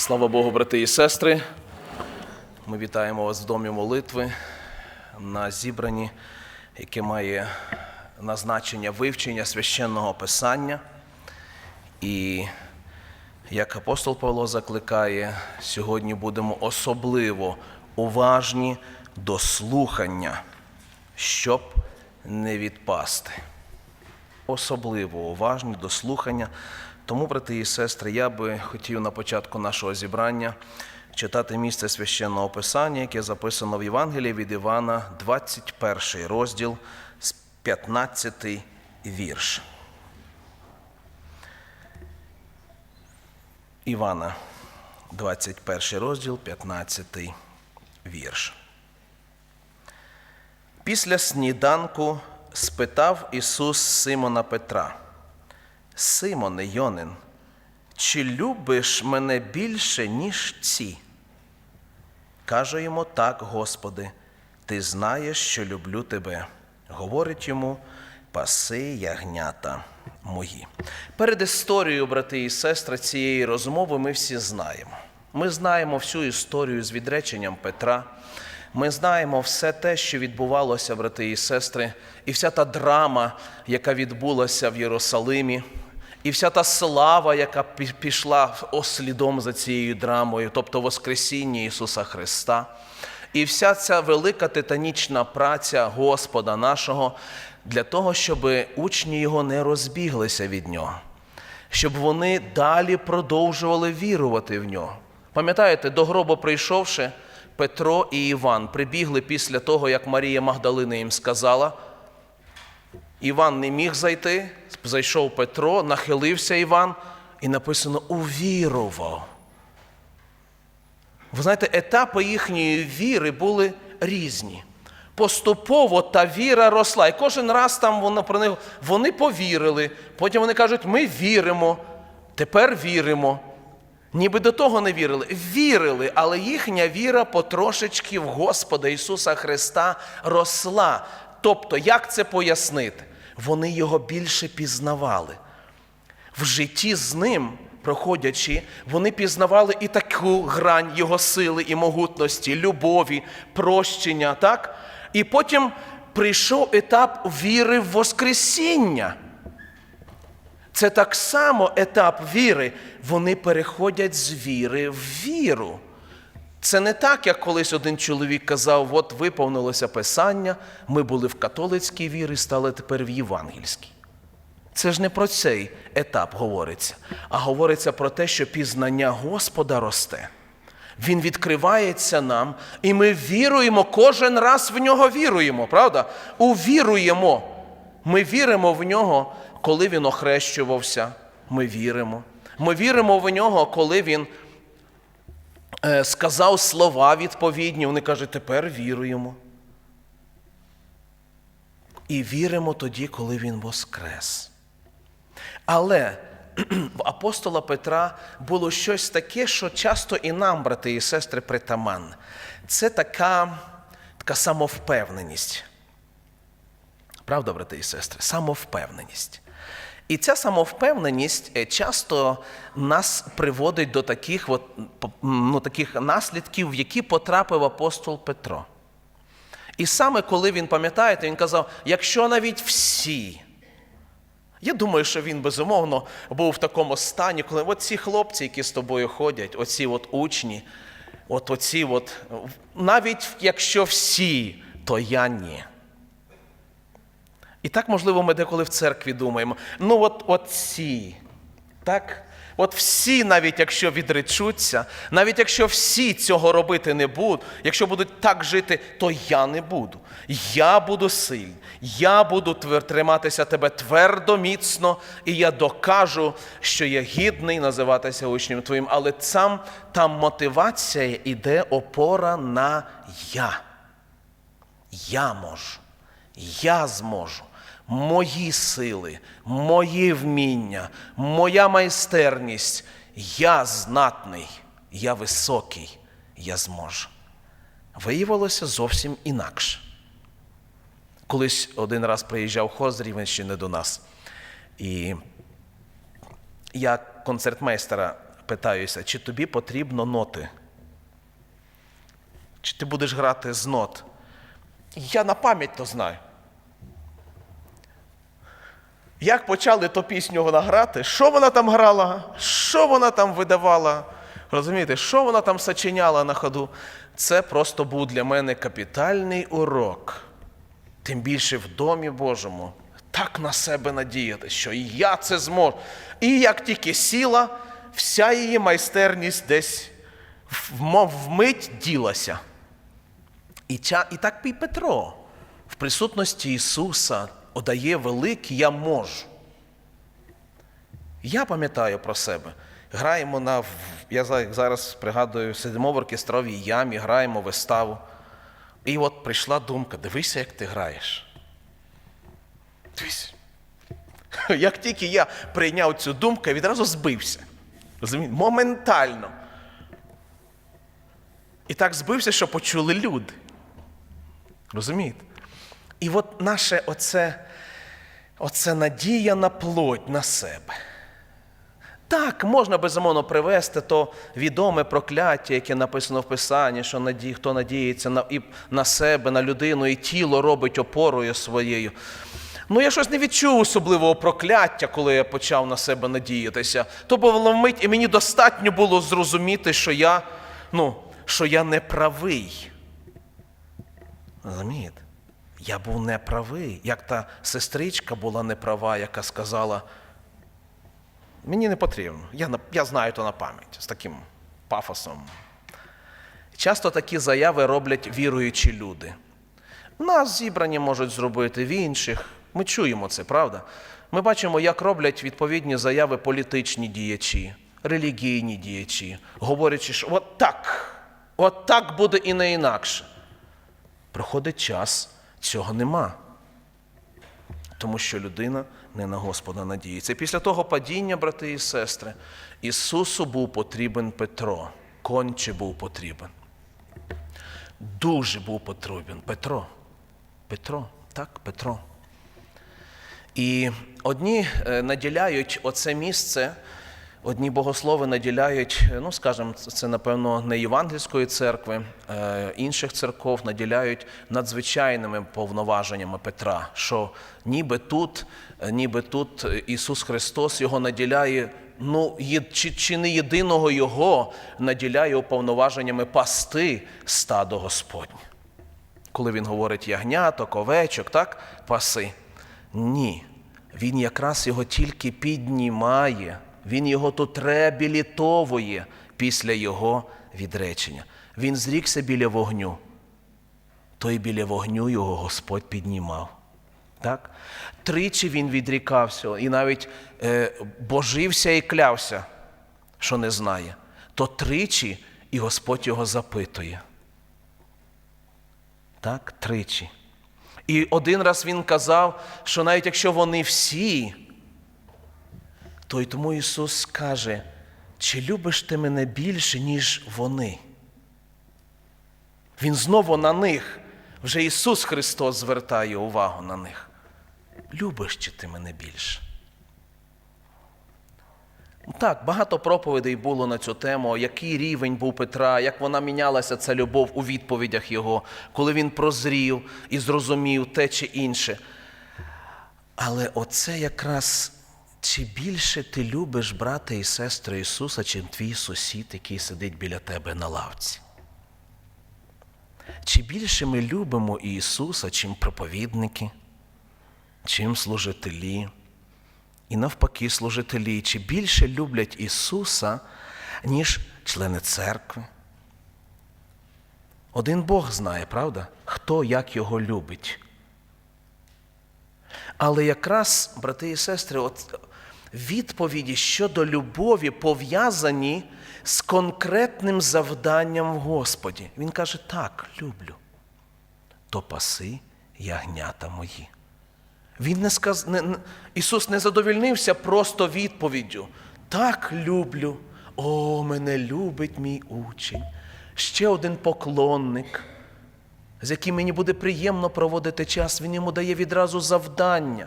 Слава Богу, брати і сестри. Ми вітаємо вас в домі молитви на зібранні, яке має назначення вивчення священного писання. І як апостол Павло закликає, сьогодні будемо особливо уважні до слухання, щоб не відпасти особливо уважні до слухання. Тому, брати і сестри, я би хотів на початку нашого зібрання читати місце священного писання, яке записано в Євангелії від Івана, 21 розділ 15 вірш. Івана, 21 розділ, 15 вірш. Після сніданку спитав Ісус Симона Петра: Симоне Йонин, чи любиш мене більше, ніж ці? Каже йому так, Господи, ти знаєш, що люблю тебе. Говорить йому, паси ягнята мої. Перед історією, брати і сестри, цієї розмови ми всі знаємо. Ми знаємо всю історію з відреченням Петра. Ми знаємо все те, що відбувалося, брати і сестри, і вся та драма, яка відбулася в Єрусалимі, і вся та слава, яка пішла ослідом за цією драмою, тобто Воскресіння Ісуса Христа, і вся ця велика титанічна праця Господа нашого для того, щоб учні Його не розбіглися від Нього, щоб вони далі продовжували вірувати в нього. Пам'ятаєте, до гробу прийшовши, Петро і Іван прибігли після того, як Марія Магдалина їм сказала. Іван не міг зайти, зайшов Петро, нахилився Іван, і написано увірував. Ви знаєте, етапи їхньої віри були різні. Поступово та віра росла. І кожен раз там воно про них вони повірили. Потім вони кажуть, ми віримо, тепер віримо. Ніби до того не вірили. Вірили, але їхня віра потрошечки в Господа Ісуса Христа росла. Тобто, як це пояснити? Вони його більше пізнавали. В житті з ним, проходячи, вони пізнавали і таку грань його сили і могутності, любові, прощення, так? І потім прийшов етап віри в Воскресіння. Це так само етап віри. Вони переходять з віри в віру. Це не так, як колись один чоловік казав: от виповнилося Писання, ми були в католицькій вірі, стали тепер в євангельській. Це ж не про цей етап говориться, а говориться про те, що пізнання Господа росте. Він відкривається нам, і ми віруємо, кожен раз в нього віруємо, правда? Увіруємо. Ми віримо в нього, коли він охрещувався. Ми віримо. Ми віримо в нього, коли він сказав слова відповідні. Вони кажуть, тепер віруємо. І віримо тоді, коли він воскрес. Але в апостола Петра було щось таке, що часто і нам, брати і сестри, притаманне. Це така, така самовпевненість. Правда, брати і сестри? Самовпевненість. І ця самовпевненість е, часто нас приводить до таких, от, ну, таких наслідків, в які потрапив апостол Петро. І саме коли він, пам'ятаєте, він казав, якщо навіть всі. Я думаю, що він безумовно був в такому стані, коли от ці хлопці, які з тобою ходять, оці от учні, от оці от, навіть якщо всі, то я ні. І так, можливо, ми деколи в церкві думаємо, ну от, от ці, так? От всі, навіть якщо відречуться, навіть якщо всі цього робити не будуть, якщо будуть так жити, то я не буду. Я буду сильний, я буду триматися тебе твердо, міцно, і я докажу, що я гідний називатися учнем твоїм. Але сам там мотивація іде опора на я. Я можу, я зможу. Мої сили, мої вміння, моя майстерність. Я знатний, я високий, я зможу. Виявилося зовсім інакше. Колись один раз приїжджав хор з Рівенщини до нас, і я концертмейстера питаюся, чи тобі потрібно ноти? Чи ти будеш грати з нот? Я на пам'ять то знаю. Як почали ту пісню вона грати, що вона там грала, що вона там видавала, розумієте, що вона там сочиняла на ходу, це просто був для мене капітальний урок. Тим більше в домі Божому. Так на себе надіяти, що і я це зможу. І як тільки сіла, вся її майстерність десь вмить ділася. І, ця, і так і Петро в присутності Ісуса одає великий я можу. Я пам'ятаю про себе. Граємо на. Я зараз пригадую, сидимо в оркестровій ямі, граємо виставу. І от прийшла думка: дивися, як ти граєш. Дивись. Як тільки я прийняв цю думку, я відразу збився. Моментально. І так збився, що почули люди. Розумієте? І от наше оце, оце надія на плоть на себе. Так, можна безумовно привести то відоме прокляття, яке написано в Писанні, що наді, хто надіється на, і на себе, на людину, і тіло робить опорою своєю. Ну, я щось не відчув особливого прокляття, коли я почав на себе надіятися. То було вмить, і мені достатньо було зрозуміти, що я, ну, що я не правий. Розумієте? Я був неправий. Як та сестричка була неправа, яка сказала, мені не потрібно, я, я знаю то на пам'ять з таким пафосом. Часто такі заяви роблять віруючі люди. Нас зібрані можуть зробити в інших. Ми чуємо це, правда? Ми бачимо, як роблять відповідні заяви політичні діячі, релігійні діячі, говорячи, що от так, от так буде і не інакше. Проходить час, цього нема. Тому що людина не на Господа надіється. І після того падіння, брати і сестри, Ісусу був потрібен Петро. Конче був потрібен. Дуже був потрібен Петро. Петро, так, Петро. І одні е, наділяють оце місце, одні богослови наділяють, ну скажімо, це напевно не Євангельської церкви, е, інших церков наділяють надзвичайними повноваженнями Петра, що ніби тут, е, ніби тут Ісус Христос його наділяє, ну чи, чи не єдиного Його наділяє уповноваженнями пасти стадо Господнє. Коли він говорить ягняток, овечок, так, паси. Ні. Він якраз його тільки піднімає, він його тут реабілітовує після його відречення. Він зрікся біля вогню. То й біля вогню його Господь піднімав. Так? Тричі він відрікався і навіть е, божився і клявся, що не знає. То тричі і Господь його запитує. Так, тричі. І один раз він казав, що навіть якщо вони всі, то й тому Ісус каже, чи любиш ти мене більше, ніж вони? Він знову на них, вже Ісус Христос звертає увагу на них. Любиш чи ти мене більше? Так, багато проповідей було на цю тему, який рівень був Петра, як вона мінялася ця любов у відповідях його, коли він прозрів і зрозумів те чи інше. Але оце якраз чи більше ти любиш брата і сестру Ісуса, чим твій сусід, який сидить біля тебе на лавці? Чи більше ми любимо Ісуса, чим проповідники, чим служителі? І навпаки, служителі, чи більше люблять Ісуса, ніж члени церкви? Один Бог знає, правда, хто як його любить. Але якраз, брати і сестри, от відповіді щодо любові пов'язані з конкретним завданням в Господі. Він каже: так, люблю. То паси ягнята мої. Він не сказ... не. Ісус не задовільнився просто відповіддю. Так люблю. О, мене любить мій учень. Ще один поклонник, з яким мені буде приємно проводити час. Він йому дає відразу завдання.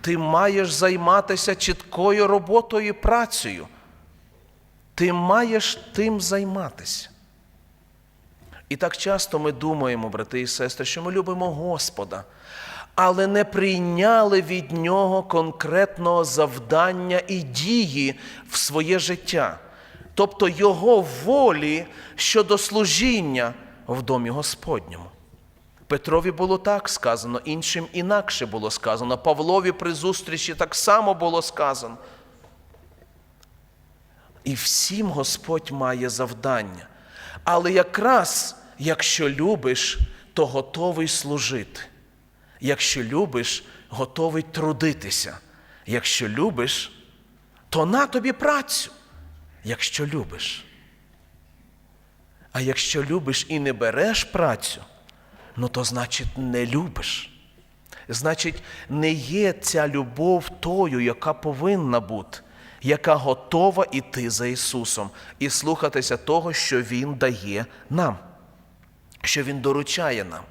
Ти маєш займатися чіткою роботою і працею. Ти маєш тим займатися. І так часто ми думаємо, брати і сестри, що ми любимо Господа, але не прийняли від Нього конкретного завдання і дії в своє життя, тобто Його волі щодо служіння в домі Господньому. Петрові було так сказано, іншим інакше було сказано. Павлові при зустрічі так само було сказано. І всім Господь має завдання. Але якраз якщо любиш, то готовий служити. Якщо любиш, готовий трудитися. Якщо любиш, то на тобі працю, якщо любиш. А якщо любиш і не береш працю, ну то значить не любиш. Значить, не є ця любов тою, яка повинна бути, яка готова йти за Ісусом і слухатися того, що Він дає нам, що Він доручає нам.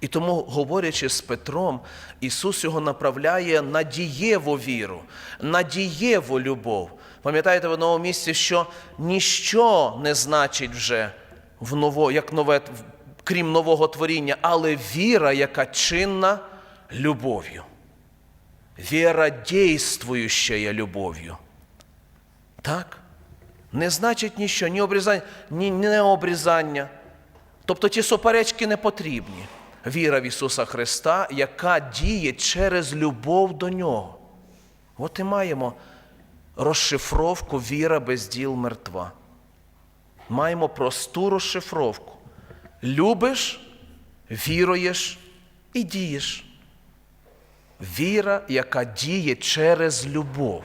І тому, говорячи з Петром, Ісус його направляє на дієву віру, на дієву любов. Пам'ятаєте в одному місці, що ніщо не значить вже в ново, як нове, крім нового творіння, але віра, яка чинна любов'ю. Віра дійствуюча любов'ю. Так? Не значить ніщо, ні обрізання, ні необрізання. Тобто ті суперечки не потрібні. Віра в Ісуса Христа, яка діє через любов до Нього. От і маємо розшифровку віра без діл мертва. Маємо просту розшифровку. Любиш, віруєш і дієш. Віра, яка діє через любов.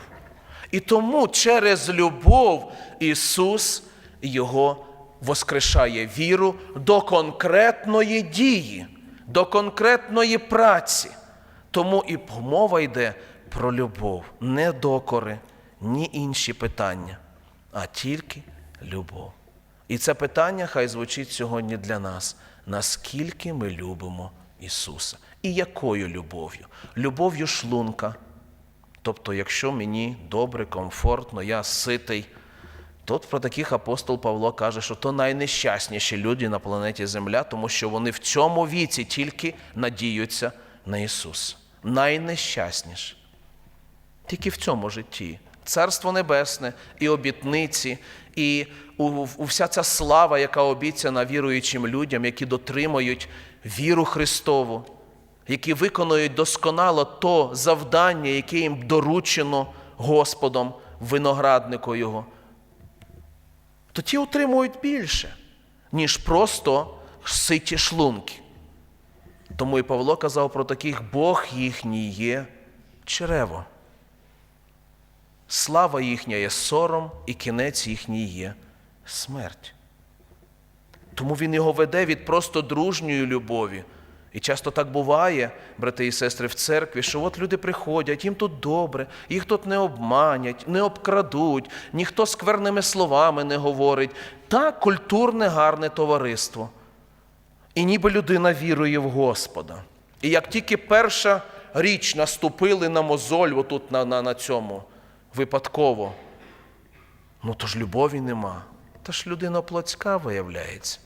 І тому через любов Ісус Його воскрешає віру до конкретної дії, до конкретної праці. Тому і мова йде про любов, не докори, ні інші питання, а тільки любов. І це питання хай звучить сьогодні для нас, наскільки ми любимо Ісуса. І якою любов'ю? Любов'ю шлунка. Тобто, якщо мені добре, комфортно, я ситий, Тут про таких апостол Павло каже, що то найнещасніші люди на планеті Земля, тому що вони в цьому віці тільки надіються на Ісуса. Найнещасніші. Тільки в цьому житті. Царство Небесне і обітниці, і у, у вся ця слава, яка обіцяна віруючим людям, які дотримують віру Христову, які виконують досконало то завдання, яке їм доручено Господом, винограднику Його то ті отримують більше, ніж просто ситі шлунки. Тому і Павло казав про таких Бог їхній є черево. Слава їхня є сором, і кінець їхній є смерть. Тому він його веде від просто дружньої любові. І часто так буває, брати і сестри, в церкві, що от люди приходять, їм тут добре, їх тут не обманять, не обкрадуть, ніхто скверними словами не говорить. Так культурне, гарне товариство. І ніби людина вірує в Господа. І як тільки перша річ наступили на мозоль, отут на, на, на цьому випадково, ну то ж любові нема. Та ж людина плотська виявляється.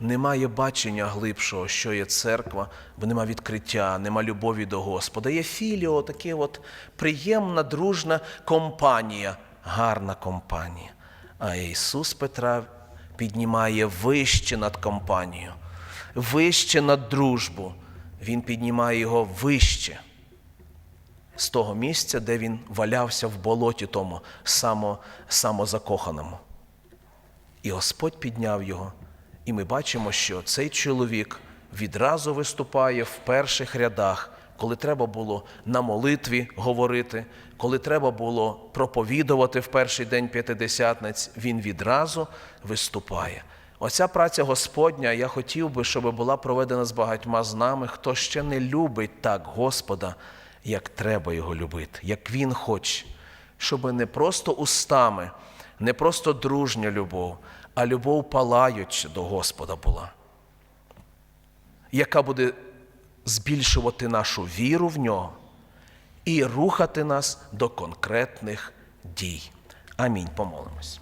Немає бачення глибшого, що є церква, бо нема відкриття, нема любові до Господа. Є філіо, таке от приємна, дружна компанія, гарна компанія. А Ісус Петра піднімає вище над компанією, вище над дружбу. Він піднімає його вище з того місця, де він валявся в болоті тому само, самозакоханому. І Господь підняв його. І ми бачимо, що цей чоловік відразу виступає в перших рядах, коли треба було на молитві говорити, коли треба було проповідувати в перший день п'ятидесятниць, він відразу виступає. Оця праця Господня, я хотів би, щоб була проведена з багатьма з нами, хто ще не любить так Господа, як треба його любити, як Він хоче, щоб не просто устами, не просто дружня любов, а любов палаюча до Господа була, яка буде збільшувати нашу віру в нього і рухати нас до конкретних дій. Амінь. Помолимось.